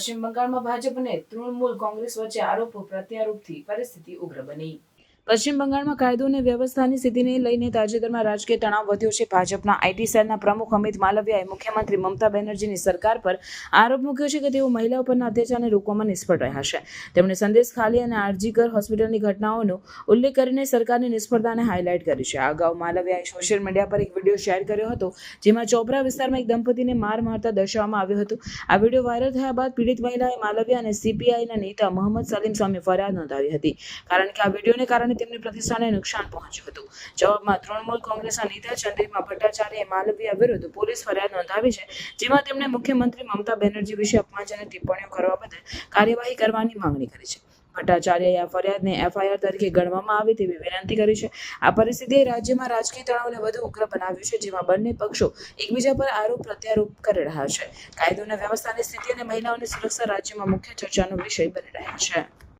પશ્ચિમ બંગાળમાં ભાજપ અને તૃણમૂલ કોંગ્રેસ વચ્ચે આરોપ પ્રત્યારોપથી પરિસ્થિતિ ઉગ્ર બની. પશ્ચિમ બંગાળમાં કાયદો અને વ્યવસ્થાની સ્થિતિને લઈને તાજેતરમાં રાજકીય તણાવ વધ્યો છે. ભાજપના આઈટી સેલના પ્રમુખ અમિત માલવિયાએ મુખ્યમંત્રી મમતા બેનર્જીની સરકાર પર આરોપ મૂક્યો છે કે તેઓ મહિલાઓ પરના અત્યાચારને રોકવામાં નિષ્ફળ રહ્યા છે. તેમણે સંદેશ ખાલી અને આરજીકર હોસ્પિટલની ઘટનાઓનો ઉલ્લેખ કરીને સરકારની નિષ્ફળતાને હાઇલાઇટ કરી છે. અગાઉ માલવિયાએ સોશિયલ મીડિયા પર એક વીડિયો શેર કર્યો હતો, જેમાં ચોપરા વિસ્તારમાં એક દંપતીને માર મારતા દર્શાવવામાં આવ્યો હતો. આ વીડિયો વાયરલ થયા બાદ પીડિત મહિલાએ માલવિયા અને સીપીઆઈના નેતા મોહમ્મદ સલીમ સામે ફરિયાદ નોંધાવી હતી. કારણ કે આ વિડીયોને કારણે તેમની પ્રતિષ્ઠાને નુકસાન પહોંચ્યું હતું. જવાબમાં તૃણમૂલ કોંગ્રેસના નેતા ચંદ્રિમા ભટ્ટાચાર્યએ માલવિયા વિરુદ્ધ પોલીસ ફરિયાદ નોંધાવી છે, જેમાં તેમણે મુખ્યમંત્રી મમતા બેનર્જી વિશે અપમાનજનક ટિપ્પણીઓ કરવા બદલ કાર્યવાહી કરવાની માંગણી કરી છે. ભટ્ટાચાર્યએ આ ફરિયાદને એફઆઈઆર તરીકે ગણવામાં આવે તેવી વિનંતી કરી છે. આ પરિસ્થિતિએ રાજ્યમાં રાજકીય તણાવને વધુ ઉગ્ર બનાવ્યું છે, જેમાં બંને પક્ષો એકબીજા પર આરોપ પ્રત્યારોપ કરી રહ્યા છે. કાયદો અને વ્યવસ્થાની સ્થિતિ અને મહિલાઓની સુરક્ષા રાજ્યમાં મુખ્ય ચર્ચાનો વિષય બની રહ્યા છે.